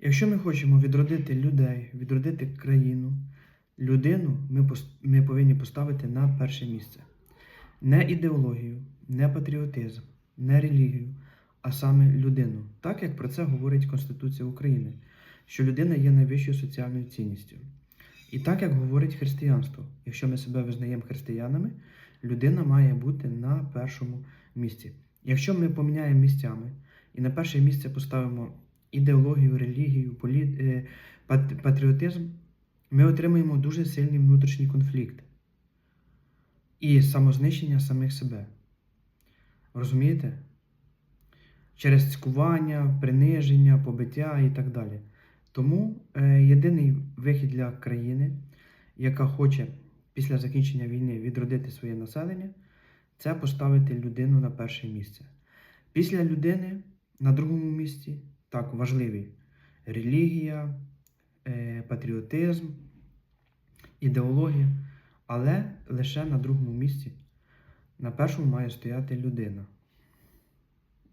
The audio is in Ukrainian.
Якщо ми хочемо відродити людей, відродити країну, людину ми, ми повинні поставити на перше місце. Не ідеологію, не патріотизм, не релігію, а саме людину. Так як про це говорить Конституція України, що людина є найвищою соціальною цінністю. І так як говорить християнство, якщо ми себе визнаємо християнами, людина має бути на першому місці. Якщо ми поміняємо місцями і на перше місце поставимо ідеологію, релігію, полі... е, патріотизм, ми отримаємо дуже сильний внутрішній конфлікт і самознищення самих себе. Розумієте? Через цькування, приниження, побиття і так далі. Тому е, єдиний вихід для країни, яка хоче після закінчення війни відродити своє населення, це поставити людину на перше місце. Після людини на другому місці так важливі релігія, е, патріотизм, ідеологія, але лише на другому місці. На першому має стояти людина.